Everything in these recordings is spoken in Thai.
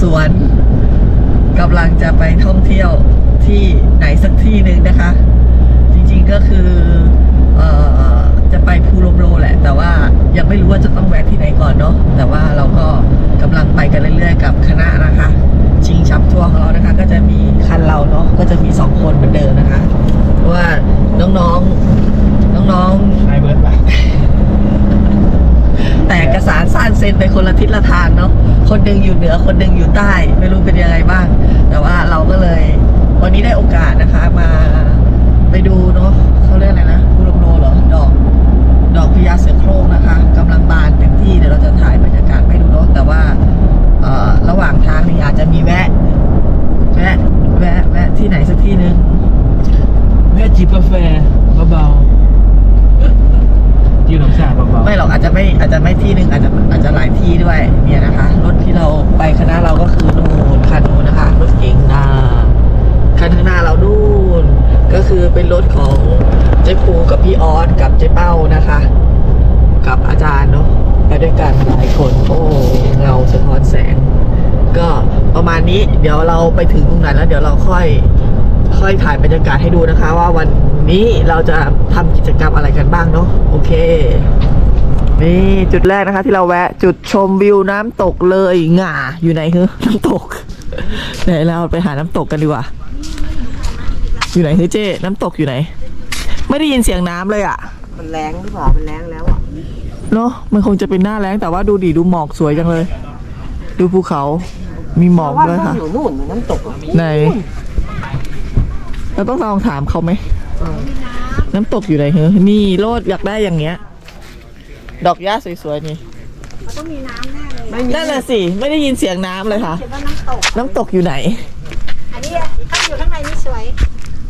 สวนกำลังจะไปท่องเที่ยวที่ไหนสักที่หนึ่งนะคะ จริงๆก็คือออจะไปภูลมโลแหละ แต่ว่ายังไม่รู้ว่าจะต้องแวะที่ไหนก่อนเนาะแต่ว่าเราก็กำลังไปกันเรื่อยๆกับคณะนะคะ ชิงชับทัวร์ของเรานะคะ ก็จะมีคันเราเนาะก็จะมีสองคนเหมือนเดิมนะคะว่าน้องๆน้องๆไอเบิร์ดป่ะ แต่เอกสารสั้นเซ็นไปคนละทิศละทางเนาะคนหนึ่งอยู่เหนือคนหนึ่งอยู่ใต้ ไม่รู้เป็นยังไงบ้าง แต่ว่าเราก็เลย วันนี้ได้โอกาสนะคะมาไปดูเนาะเขาเรียกอะไรนะบูรโนเหรอดอก ดอกพญาเสือโคร่งนะคะกำลังบานเต็มที่ เดี๋ยวเราจะถ่ายบรรยากาศให้ดูเนาะ แต่ว่าเอ่อระหว่างทางนี่อาจจะมีแวะ แวะ แวะ แวะที่ไหนสักที่หนึ่ง แม่จิบกาแฟเบาๆยืนน้ำชาเบาๆ ไม่หรอกอาจจะไม่อาจจะไม่ที่หนึ่งอาจจะอาจจะหลายที่ด้วยเนี่ยนะคะ รถที่เราไปคณะเราก็คือนู่นคันนู้นนะคะรถเก๋งหน้าคันข้างหน้าเรานู่นก็คือเป็นรถของเจ๊ปูกับพี่ออสกับเจ๊เป้านะคะ กับอาจารย์เนาะไปด้วยกันหลายคนโอ้เงาสะท้อนแสง ก็ประมาณนี้เดี๋ยวเรา ไปถึงตรงนั้นแล้วเดี๋ยวเราค่อย ค่อยถ่ายบรรยากาศให้ดูนะคะ ว่าวันนี้เราจะทำกิจกรรมอะไรกันบ้างเนาะโอเค นี่จุดแรกนะคะ ที่เราแวะจุดชมวิวน้ำตกเลยหง่าอยู่ไหนคือน้ำตกไหนเราไปหาน้ำตกกันดีกว่า อยู่ไหนคือเจ้น้ำตกอยู่ไหน ไม่ได้ยินเสียงน้ำเลยอะมันแรงหรือเปล่ามันแรงแล้วอะเนาะมันคงจะเป็นหน้าแล้งแต่ว่าดูดีดูหมอกสวยจังเลย ดูภูเขา มีหมอกด้วยค่ะ อยู่นู่นน้ำตกอะไหน เราต้องลองถามเขาไหม น้ำตกอยู่ไหนเหรอนี่โลดอยากได้อย่างเงี้ย ดอกหญ้าสวยๆนี่ไม่มีนั่นแหละสิ ไม่ได้ยินเสียงน้ำเลยค่ะ เขียนว่าน้ำตก น้ำตกอยู่ไหน อันนี้ถ้าอยู่ข้างในนี่สวย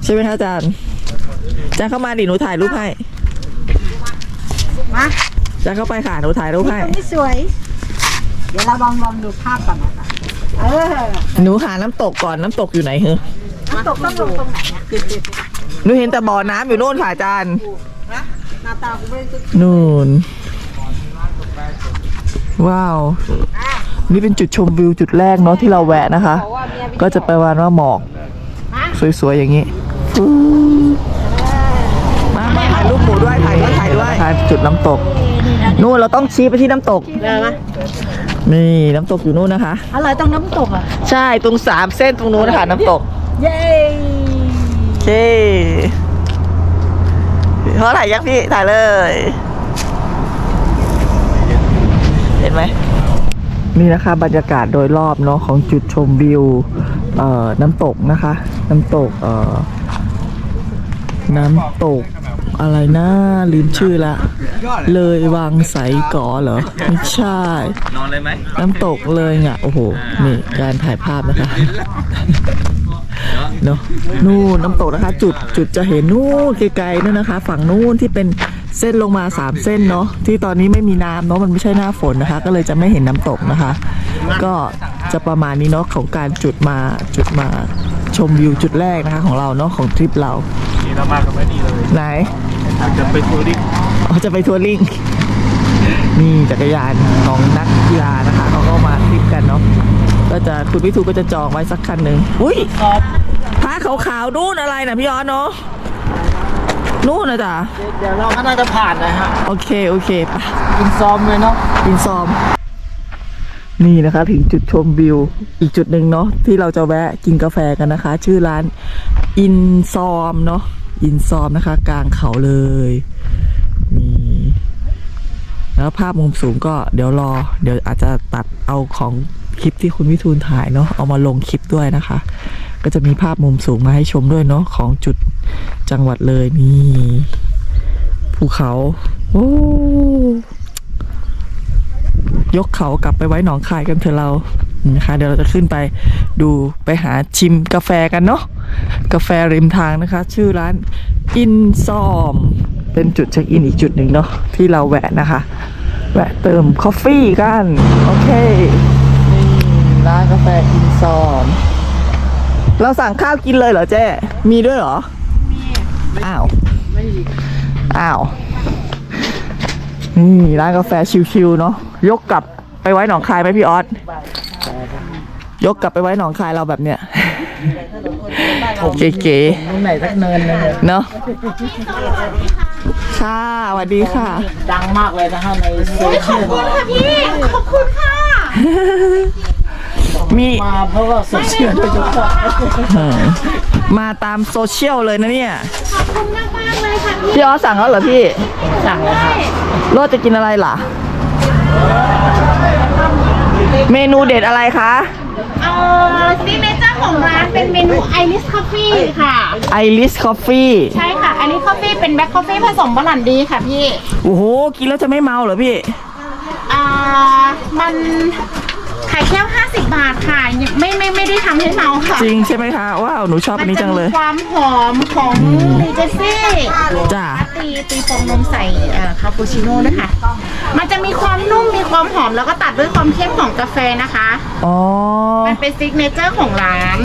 ใช่ไหมคะอาจารย์อาจารย์เข้ามาดิหนูถ่ายรูปให้มาอาจารย์เข้าไปค่ะหนูถ่ายรูปให้ ตรงนี้สวย เดี๋ยวเราลองลองดูภาพก่อนนะคะ เออหนูหาน้ำตกก่อนน้ำตกอยู่ไหนเหรอน้ำตกต้องลงตรงไหนนะหนูเห็นแต่บ่อน้ำอยู่โน่นค่ะอาจารย์หน้าตากูไม่ได้นู่น ว้าวนี่เป็นจุดชมวิวจุดแรกเนาะที่เราแวะนะคะเพราะว่าเมียก็จะไปวันว่าหมอก สวยๆ อย่างนี้มามาถ่ายรูปหมูด้วยถ่ายด้วยถ่ายด้วยถ่ายจุดน้ำตก นู่นเราต้องชี้ไปที่น้ำตกเลยไหม นี่น้ำตกอยู่นู่นนะคะ อะไรตรงน้ำตกอะ ใช่ตรงสามเส้นตรงนู้นนะคะน้ำตก เย้โอเคเขาถ่ายยังพี่ถ่ายเลย เห็นไหมนี่นะคะ บรรยากาศโดยรอบเนาะของจุดชมวิวเอ่อน้ำตกนะคะ น้ำตกเอ่อน้ำตก อะไรนะลืมชื่อละ เลยวังใสก่อเหรอไม่ใช่ นอนเลยไหมน้ำตกเลยอะโอ้โหนี่การถ่ายภาพนะคะเนาะนู่นน้ำตกนะคะ จุดจุดจะเห็นนู่นไกลๆนั่นนะคะ ฝั่งนู่นที่เป็นเส้นลงมาสามเส้นเนาะที่ตอนนี้ไม่มีน้ำเนาะมันไม่ใช่หน้าฝนนะคะ ก็เลยจะไม่เห็นน้ำตกนะคะ ก็จะประมาณนี้เนาะของการจุดมาจุดมาชมวิวจุดแรกนะคะของเราเนาะของทริปเรานี่ เรามากันไม่ดีเลยไหนจะไปทัวริงอ๋อจะไปทัวริงนี่จักรยานของนักกีฬานะคะเขาก็มาทริปกันเนาะก็จะคุณพิทูก็จะจองไว้สักคันหนึ่งอุ้ยผ้าขาวๆนู่นอะไรนะพี่ยอดเนาะนู่นนะจ๊ะเดี๋ยวเราก็น่าจะผ่านนะฮะโอเคโอเคไปกินซอมเลยเนาะอินซอม นี่นะคะถึงจุดชมวิว อีกจุดหนึ่งเนาะที่เราจะแวะกินกาแฟกันนะคะ ชื่อร้านอินซอมเนาะ อินซอมนะคะ กลางเขาเลยนี่แล้วภาพมุมสูงก็เดี๋ยวรอ เดี๋ยวอาจจะตัดเอาของคลิปที่คุณวิทูลถ่ายเนาะเอามาลงคลิปด้วยนะคะ ก็จะมีภาพมุมสูงมาให้ชมด้วยเนาะของจุดจังหวัดเลยนี่ภูเขาโอ้ยกเขากลับไปไว้หนองคายกันเถอะเรานะคะ เดี๋ยวเราจะขึ้นไปดูไปหาชิมกาแฟกันเนาะ กาแฟริมทางนะคะ ชื่อร้านอินซอม เป็นจุดเช็คอินอีกจุดหนึ่งเนาะที่เราแวะนะคะ แวะเติมคอฟฟี่กัน โอเคนี่ร้านกาแฟอินซอม เราสั่งข้าวกินเลยเหรอเจ๊มีด้วยเหรอ มี อ้าว ไม่มี อ้าว นี่ร้านกาแฟชิวๆเนาะยกกลับไปไว้หนองคายไหมพี่ออสยกกลับไปไว้หนองคายเราแบบเนี้ย เก๋ตรงไหนสักเนินเลยๆเนาะค่ะสวัสดีค่ะ ดังมากเลยนะฮะในโซเชียลมีมาเพราะว่าโซเชียลโดยเฉพาะเออมาตามโซเชียลเลยนะเนี่ยพี่ออสสั่งแล้วเหรอพี่สั่งเลยครับโรดจะกินอะไรล่ะ เมนูเด็ดอะไรคะ เอ่อซิกเนเจอร์ ของร้านเป็นเมนูไอริสคอฟฟี่ค่ะ ไอริสคอฟฟี่ใช่ค่ะอันนี้คอฟฟี่เป็นแบล็คคอฟฟี่ผสมบรันดีค่ะพี่ โอ้โห กินแล้วจะไม่เมาเหรอพี่ อ่า มันขายแค่50 บาทค่ะยังไม่ไม่ไม่ได้ทำให้เมาค่ะ จริงใช่ไหมคะว้าวหนูชอบอันนี้จังเลย มัจะมีความหอมของดีเจซี่จ้าตีตีฟองนมใส่เอ่อคาปูชิโน่ด้วยค่ะ มันจะมีความนุ่มมีความหอมแล้วก็ตัดด้วยความเข้มของกาแฟนะคะ อ๋อ มันเป็นซิกเนเจอร์ของร้าน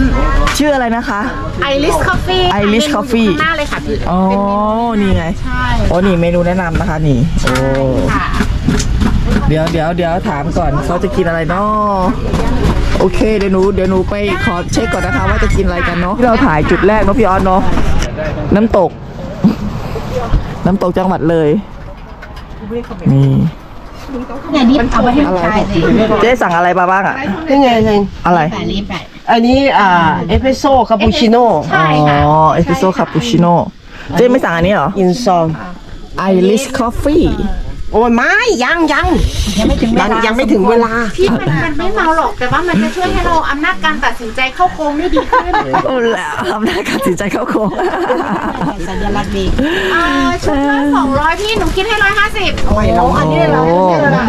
ชื่ออะไรนะคะ ไอริสคอฟฟี่ Iris Coffee ข้างหน้าเลยค่ะพี่อ๋อ นี่ไง ใช่โอ้นี่เมนูแนะนำนะคะนี่ โอ้ ค่ะเดี๋ยวเดี๋ยวเดี๋ยวถามก่อนเขาจะกินอะไรเนาะโอเคเดี๋ยวหนูเดี๋ยวหนูไปขอเช็คก่อนนะคะ ว่าจะกินอะไรกันเนาะที่เราถ่ายจุดแรกเนาะพี่ออสเนาะน้ำตก น้ำตกจังหวัดเลยนี่ อย่างนี้เอาไปให้ลูกชายสิเจ๊สั่งอะไรมาบ้างอะนี่ไงไงอะไรแปดลิปแปดอันนี้อ่าเอสเปรสโซ่คาปูชิโน่ใช่อ๋อค่ะเอสเปรสโซ่คาปูชิโน่เจ๊ไม่สั่งอันนี้เหรอ อินซอง ไอริสคอฟฟี่ โอ้ยไม่ยังยังยังไม่ถึงเวลายังไม่ถึงเวลาพี่มันมันไม่เมาหรอกแต่ว่ามันจะช่วยให้เราอำนาจการตัดสินใจเข้าโค้งได้ดีขึ้นโอ้แล้วทำได้การตัดสินใจเข้าโค้งสัญลักษณ์ดีเอ่อชุดละสองร้อยพี่หนูคิดให้ร้อยห้าสิบไม่เราอันนี้เรา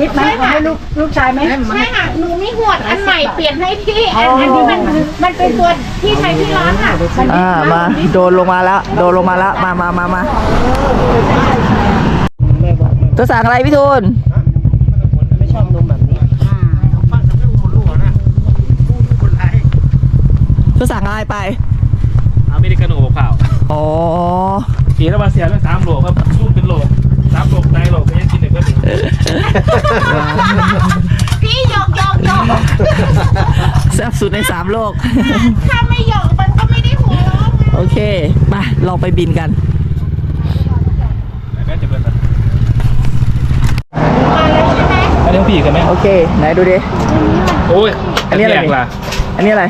นิดไหมให้ลูกลูกชายไหมใช่ค่ะหนูมีหวดอันใหม่เปลี่ยนให้พี่อันอันนี้มันมันเป็นตัวที่ใช้ที่ร้านค่ะอ่ามาโดนลงมาแล้วโดนลงมาแล้วมามามามา จะสั่งอะไรพี่ทูนไม่ชอบนมแบบนี้จะสั่งอะไรไปอเมริกาโน่เปล่าอ๋อสีแล้วมาเสียแล้วสามโหลครับลูกเป็นโหลสามโหลในโหลก็ยังกินหนึ่งก็ถึงพี่หยอกหยอกหยอกแซ่บสุดในสามโลก ถ้าไม่หยอกมันก็ไม่ได้หัวเราะไงโอเคไปลองไปบินกัน แม่จะเป็นอะไร มาแล้ว ใช่ไหมอันนี้ผีกันไหมโอเค ไหนดูดิ โอ้ยอันนี้อะไร แยกล่ะ อันนี้อะไร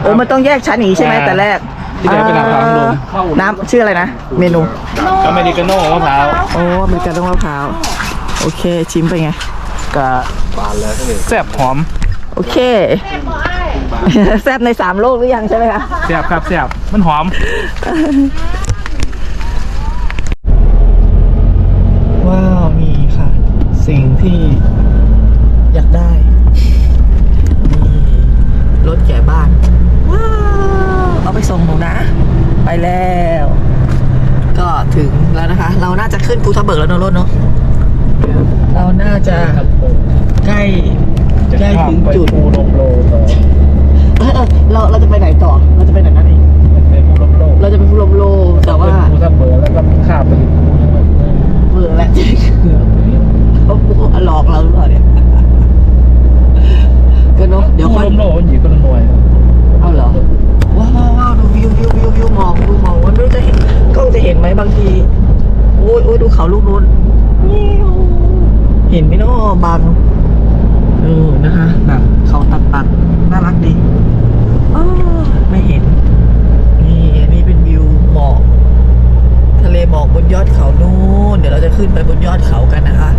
โอ้มันต้องแยกชั้นหนีใช่ไหมอ่า แต่แรกที่เหลือเป็นน้ำเปล่าลมอ่าน้ำชื่ออะไรนะ เมนู อเมริกาโน่มะพร้าวโอ้อเมริกาต้องมะพร้าว โอเค ชิมไปไง กะแซ่บหอมโอเค แซ่บในสามโลกหรือยังใช่ไหมคะ แซ่บครับแซ่บมันหอม ว้าว นี่ค่ะ สิ่งที่อยากได้ นี่รถแก่บ้าน ว้าว เอาไปส่งหนูนะ ไปแล้ว ก็ถึงแล้วนะคะ เราน่า จะขึ้นภูทับเบิกแล้วเนอะรถเนาะเราน่าจะใกล้ใกล้ถึงจุดภูลมโลต่อเออเออเราเราจะไปไหนต่อ เราจะไปไหนนั่นเองไปภูลมโลเราจะไปภูลมโลแต่ว่าภูทับเบิกแล้วก็ข้ามไปถึงภูทับเบิกเบื่อแล้วเขาหลอกเราหรือเปล่าเนี่ยก็เนาะเดี๋ยวภูค่อยลมโลมันอยู่คนละหน่วยครับเอาเหรอว้าวว้าวว้าวดูวิววิววิววิวมองดูมองว่าไม่รู้จะเห็นกล้องจะเห็นไหมบางทีโอ้ยโอ้ยดูเขาลูกนู้นเห็นไหมเนาะบังเออนะคะ แบบเขาตัดตัดน่ารักดีอ้าวไม่เห็น นี่อันนี้เป็นวิวหมอก ทะเลหมอกบนยอดเขานู่น เดี๋ยวเราจะขึ้นไปบนยอดเขากันนะคะ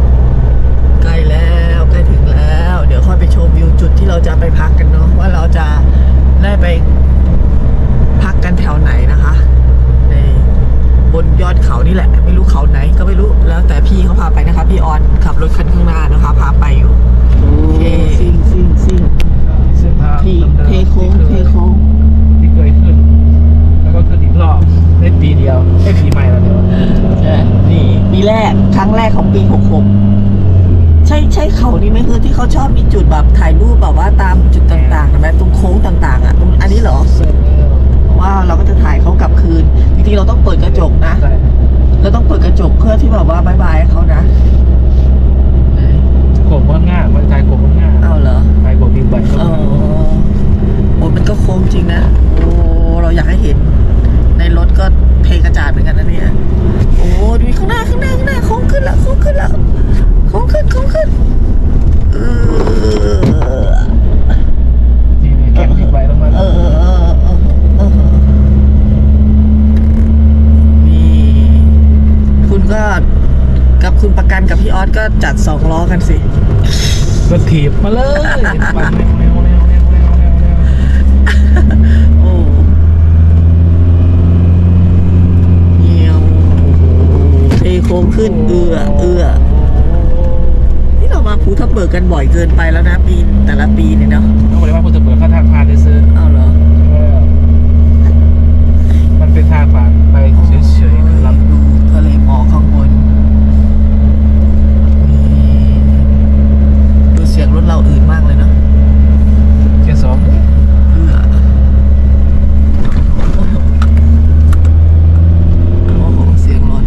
ใกล้แล้วใกล้ถึงแล้ว เดี๋ยวค่อยไปชมวิวจุดที่เราจะไปพักกันเนาะว่าเราจะได้ไปพักกันแถวไหนนะคะในบนยอดเขานี่แหละ ไม่รู้เขาไหนก็ไม่รู้แล้วแต่พี่เขาพาไปนะคะ พี่ออนขับรถคันข้างหน้านะคะ พาไปอยู่โอเคซิ่งซิ่งซิ่ง เส้นทาง ที ดิมๆ เทโค้งเทโค้ง ที่เคยขึ้น แล้วก็ขึ้นอีกรอบได้ปีเดียวได้ปีใหม่แล้วเดี๋ยว ใช่นี่ปีแรกครั้งแรก ของปีหกหกใช่ใช่เขานี่ไหมคือที่เขาชอบมีจุดแบบถ่ายรูปแบบว่าตามจุดต่างๆแบบตรงโค้งต่าง ๆ อะตรงอันนี้เหรอเพราะว่าเราก็จะถ่ายเขากลับคืนจริงๆเราต้องเปิดกระจกนะใช่เราต้องเปิดกระจกเพื่อที่แบบว่าบายบายเขานะกบมันง่ายมันถ่ายกบมันง่ายเอาเหรอถ่ายกบบิ๊กไบค์ก็เออโอ้มันก็โค้งจริงนะโอ้เราอยากให้เห็นในรถก็ เทกระจาดเหมือนกันนะเนี่ย โอ้ดูข้างหน้าข้างหน้าข้างหน้าโค้งขึ้นแล้วโค้งขึ้นแล้วโค้งขึ้นโค้งขึ้นเออนี่นี่แข่งบิ๊กไบค์ต้องมาเออเออเออเออเออนี่คุณก็กับคุณประกันกับพี่ออสก็จัดสองล้อกันสิ ก็ถีบมาเลยปั่นเร็วเร็วเร็วเร็วเร็วเร็วเร็ว โอ้เงี้ยวเท โค้งขึ้น เอือเอือนี่เรามาภูทับเบิกกันบ่อยเกินไปแล้วนะปีแต่ละปีเนี่ยเนาะต้องบอกเลยว่าคุณจะเปิดเข้าทางผ่านได้ซื้อเอาเหรอ มันเป็นทางผ่านไปเฉยๆครับ ดูทะเลหมอกข้างบนนี่ดูเสียงรถเราอื่นมากเลยเนาะ เกียร์สอง เอือโอ้โห เสียงรถ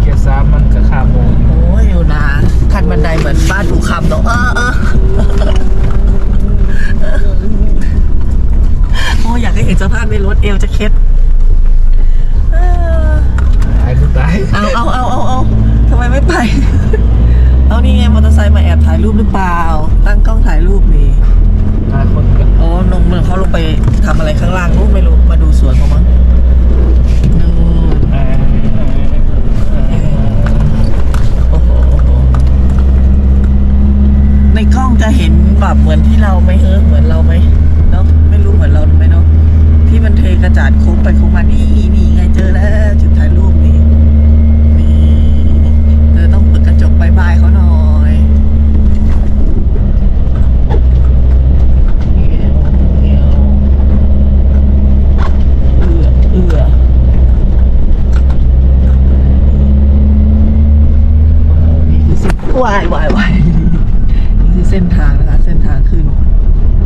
เกียร์สามมันกับคาโมง โอ้ยอยู่นะคันบันไดเหมือนบ้านอูคำเนาะเออเออโอ้ยอยากให้เห็นสภาพในรถเอวจะเคล็ดเออ ตายกูตาย เอาเอาเอาเอาเอาทำไมไม่ไป เอานี่ไงมอเตอร์ไซค์มาแอบถ่ายรูปหรือเปล่า ตั้งกล้องถ่ายรูปนี่ ตายคนกัน อ๋อลงมันเขาลงไปทำอะไรข้างล่างนู้นไม่รู้ มาดูสวนเขามั้งนู่น เออเออเออ โอ้โหโอ้โห ในกล้องจะเห็น แบบเหมือนที่เราไหมเฮ้เหมือนเราไหมเนาะไม่รู้เหมือนเราไหมเนาะที่มันเทกระจาดโค้งไปโค้งมานี่นี่ไงเจอแล้ว จุดถ่ายรูปนี่นี่เธอต้องเปิดกระจกบายบายเขาหน่อยเงี้ยวเอือเอือโอ้นี่คือเส้นวายวายวายนี่คือเส้นทางนะคะ เส้นทางขึ้น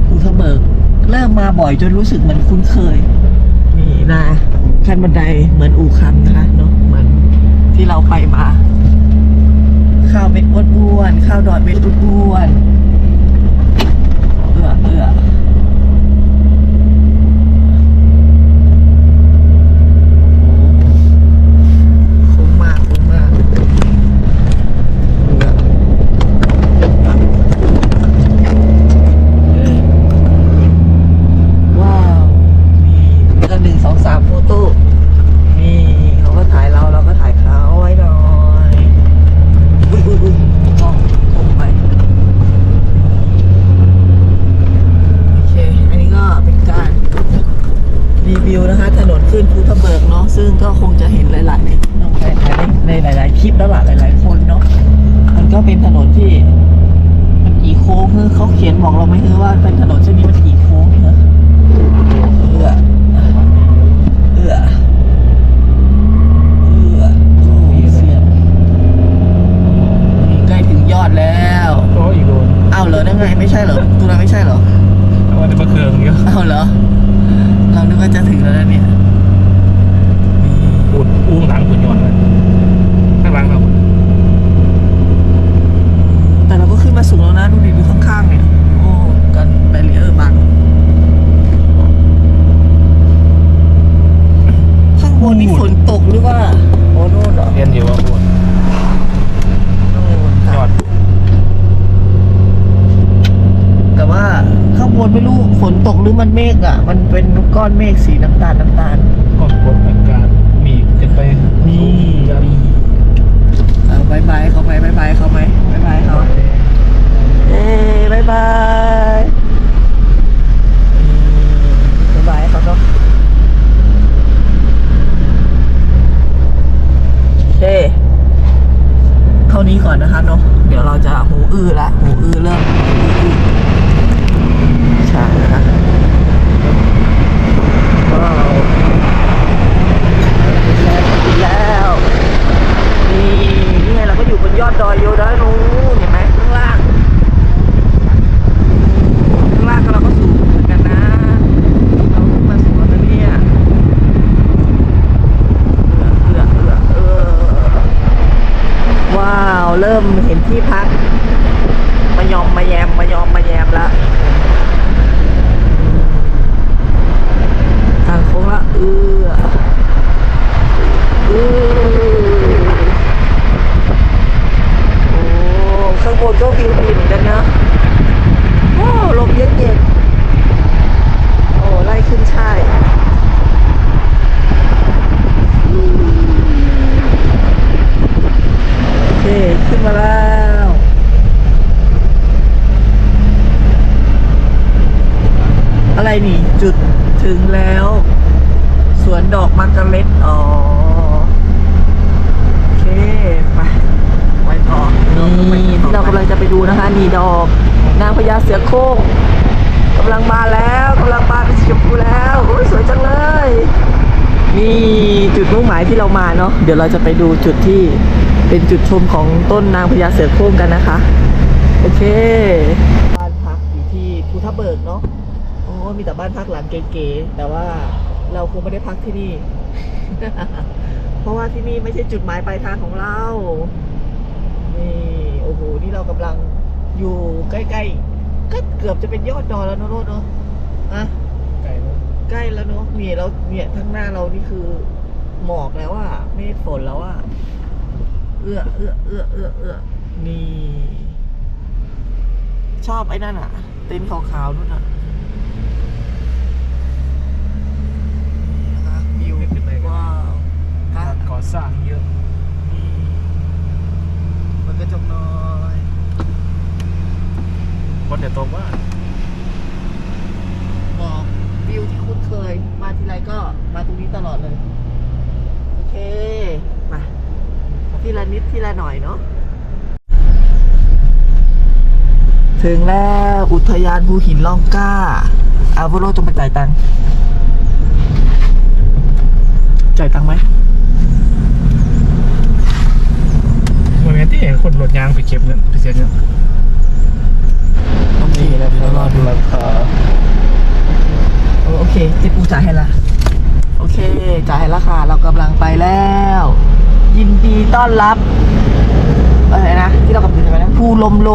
ภูทับ เบิกเริ่มมาบ่อยจนรู้สึกเหมือนคุ้นเคย นี่นะขั้นบันไดเหมือนอู่คำนะคะเนาะเหมือนที่เราไปมา ข้าวเม็ดอ้วนๆข้าวดอดเม็ดอ้วนๆเอื้อเอื้อโอ้โหคุ้มมากคุ้มมากเอื้อ ว้าว นี่ก็หนึ่งสองสามโฟโต้นี่เขาก็ถ่ายเราเราก็ถ่ายเขาไว้หน่อยอุ้ยอุ้ยอุ้ยมองตรงไป โอเค อันนี้ก็เป็นการรีวิวนะคะ ถนนขึ้นภูทับเบิกเนาะ ซึ่งก็คงจะเห็นหลายๆน้องหลายๆในหลาย ๆ คลิปแล้วล่ะหลาย ๆ คนเนาะมันก็เป็นถนนที่มันกี่โค้งคือเขาเขียนบอกเราไหมคือว่าเป็นถนนเส้นนี้มันกี่โค้งเหรอเอื้อเอื้อเอื้อโอ้ยเสียงนี่ใกล้ถึงยอดแล้วโอ้อีกโดนอ้าวเหรอนั่นไงไม่ใช่เหรอตัวนั้นไม่ใช่เหรอเอาไว้ในประเคืองเยอะอ้าวเหรอเรานึกว่าจะถึงแล้วนะเนี่ย นี่อุดอุ้งหลังคุณยนต์เลยข้างหลังเราแต่เราก็ขึ้นมาสูงแล้วนะ ดูดิดูข้างๆเนี่ยโอ้กันแบรีเออร์บังข้างบนนี่ฝนตกหรือว่าโอ้นู่นเหรอเรียนอยู่ว่าอุดนู่นยอดแต่ว่าข้างบนไม่รู้ฝนตกหรือมันเมฆอะ มันเป็นก้อนเมฆสีน้ำตาลน้ำตาล ก้อนกดอากาศมีจะไป นี่มีเอาบายบายเขาไหมบายบายเขาไหมบายบายเขาเอ้บายบายบายบายเขาเนาะโอเคเท่านี้ก่อนนะคะเนาะเดี๋ยวเราจะหูอื้อละหูอื้อเริ่มหูอื้อใช่นะคะว้าวถึงแล้ว นี่นี่ไงเราก็อยู่บนยอดดอยโยดอยนู้นเห็นไหมข้างล่างข้างล่างเราก็สูงเหมือนกันนะ เราขึ้นมาสูงแล้วนะเนี่ยเอือเอือเอือเออว้าว เริ่มเห็นที่พัก นก็วิวดีเหมือนกันนะโอ้ลมเย็นๆโอ้ไล่ขึ้นช่ายโอเค ขึ้นมาแล้วอะไรนี่ จุดถึงแล้ว สวนดอกมาร์กาเร็ตอ๋อ โอเค ไป ว้ต่อนี่ที่เรากำลังจะไปดูนะคะนี่ดอก นางพญาเสือโคร่งกำลังมาแล้วกำลังบานเป็นสีชมพูแล้วโอ้ยสวยจังเลยนี่จุดมุ่งหมายที่เรามาเนาะเดี๋ยวเราจะไปดูจุดที่เป็นจุดชมของต้นนางพญาเสือโคร่งกันนะคะ โอเค บ้านพักอยู่ที่ภูทับเบิกเนาะโอ้มีแต่บ้านพักหลังเก๋ๆแต่ว่าเราคงไม่ได้พักที่นี่ เพราะว่าที่นี่ไม่ใช่จุดหมายปลายทางของเรา นี่โอ้โหนี่เรากำลังอยู่ใกล้ๆก็เกือบจะเป็นยอดดอยแล้วเนอะโรดเนอะอะไก่แล้วใกล้แล้วเนอะนี่เราเนี่ยทั้งหน้าเรานี่คือหมอกแล้วอะเมฆฝนแล้วอะเอื้อเอื้อเอื้อเอื้อเอื้อนี่ ชอบไอ้นั่นอะเต็นท์ขาวๆนู่นอะนี่นะคะวิวว้าวฮะ ก่อสร้างเยอะ นี่มันก็จงน้อย คนเดี๋ยวตกว่า บอกวิวที่คุ้นเคย มาทีไรก็มาตรงนี้ตลอดเลย โอเค มาทีละนิดทีละหน่อยเนาะ ถึงแล้วอุทยานภูหินล่องกล้าอาวุโรจงไปจ่ายตังค์จ่ายตังค์ไหมเหมือนที่เห็นคนรถยางไปเก็บเงินไปเสียเงินโอเคแล้วรอดูราคาโอเคเจ๊ปูจ่ายให้ละโอเคจ่ายให้ละค่ะ เรากำลังไปแล้ว ยินดีต้อนรับ อะไรนะ ที่เรากำลังจะไปนะภูลมโล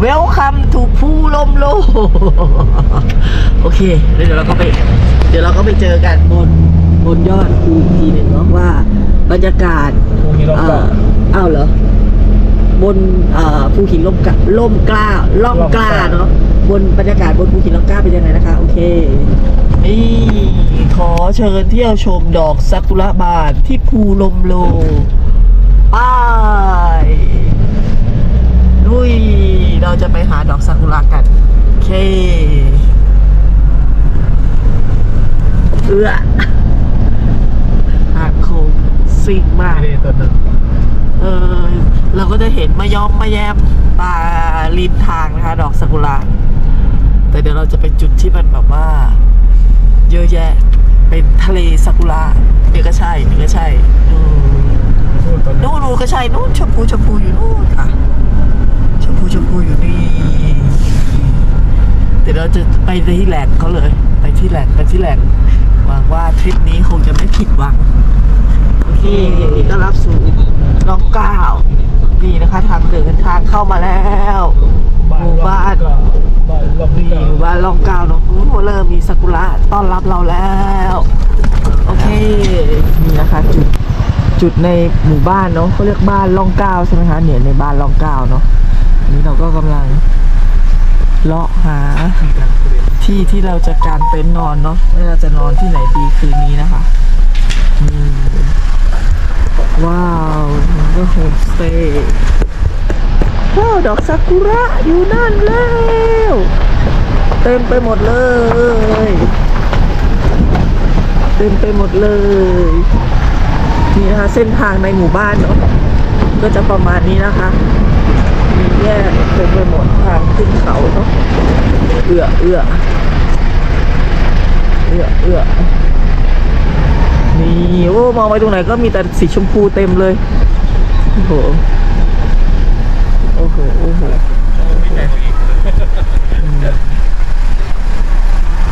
เวลคัมทูภูลมโล โอเคแล้วเดี๋ยวเราก็ไป เดี๋ยวเราก็ไปเจอกันบนบนยอดภูอีกทีหนึ่งเนาะว่าบรรยากาศพวกนี้เราเอ่ก็ออ้าวเหรอ บนเอ่อภูหินล่มกล้าล่มกล้าล่องกล้าเนาะบนบรรยากาศบนภูหินล่องกล้าเป็นยังไงนะคะ โอเคนี่ขอเชิญเที่ยวชมดอกซากุระบานที่ภูลมโล ไป้ายลุย เราจะไปหาดอกซากุระกันโอเคเอื้อหางโคงซิ่งมากไม่ได้ตัวนึงเออ เราก็จะเห็นมายอมมาแยมตาริมทางนะคะ ดอกซากุระแต่เดี๋ยวเราจะไปจุดที่มันแบบว่า เยอะแยะ เป็นทะเลซากุระเดี๋ยวก็ใช่เดี๋ยวก็ใช่อืมพูดตัว นึงนู่นนู่นก็ใช่นู่นชมพูชมพูอยู่นู่นค่ะ ชมพูชมพูอยู่นี่เดี๋ยวเราจะไปที่แหลกเขาเลย ไปที่แหลกไปที่แหลกหวังว่าทริปนี้คงจะไม่ผิดหวังโอเคอย่างนี้ก็รับสู่น้องก้าวนี่นะคะทางเดินทางเข้ามาแล้วหมู่บ้านก็บ้านรอบนี้นี่หมู่บ้านล่องก้าวเนาะโอ้โหเริ่มมีซากุระต้อนรับเราแล้ว โอเคนี่นะคะจุด จุดในหมู่บ้านเนาะเขาเรียกบ้านล่องก้าวใช่ไหมคะเนี่ยในบ้านล่องก้าวเนาะอันนี้เราก็กำลังเลาะหาที่ที่เราจะกางเต็นท์นอนเนาะว่าเราจะนอนที่ไหนดีคืนนี้นะคะนี่ว้าวมันก็โฮมสเตย์ว้าวดอกซากุระอยู่นั่นแล้วเต็มไปหมดเลย เต็มไปหมดเลย นี่นะคะเส้นทางในหมู่บ้านเนาะก็จะประมาณนี้นะคะ มีแยกเต็มไปหมดทางขึ้นเขาเนาะเอื้อเอื้อเอื้อเอื้อนี่โอ้มองไปตรงไหนก็มีแต่สีชมพูเต็มเลยโอ้โหโอ้โหโอ้โห ไม่ใจตัวเอง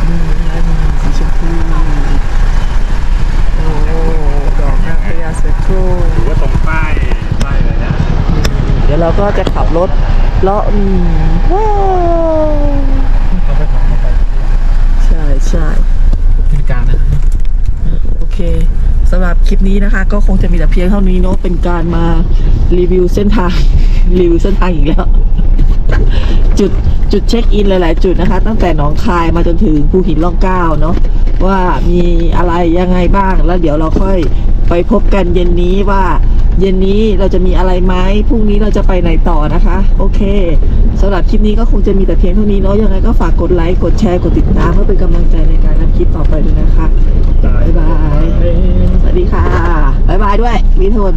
นี่สีชมพู โอ้ดอกนางพญาเสือโคร่งถือว่าตรงป้ายป้ายเลยนะเดี๋ยวเราก็จะขับรถเลาะว้าวเราไปของเราไปใช่ใช่ที่การนะโอเคสำหรับคลิปนี้นะคะ ก็คงจะมีแต่เพียงเท่านี้เนาะเป็นการมารีวิวเส้นทางรีวิวเส้นทางอีกแล้ว จุดจุดเช็คอินหลาย ๆ จุดนะคะ ตั้งแต่หนองคายมาจนถึงภูหินร่องเก้าเนาะว่ามีอะไรยังไงบ้างแล้วเดี๋ยวเราค่อย ไปพบกันเย็นนี้ว่า เย็นนี้เราจะมีอะไรไหมพรุ่งนี้เราจะไปไหนต่อนะคะ โอเคสำหรับคลิปนี้ก็คงจะมีแต่เพียงเท่านี้เนาะยังไงก็ฝากกดไลค์กดแชร์กดติดตามเพื่อเป็นกำลังใจในการทำคลิปต่อไปด้วยนะคะบ๊ายบายสวัสดีค่ะบ๊ายบายด้วยวิทูล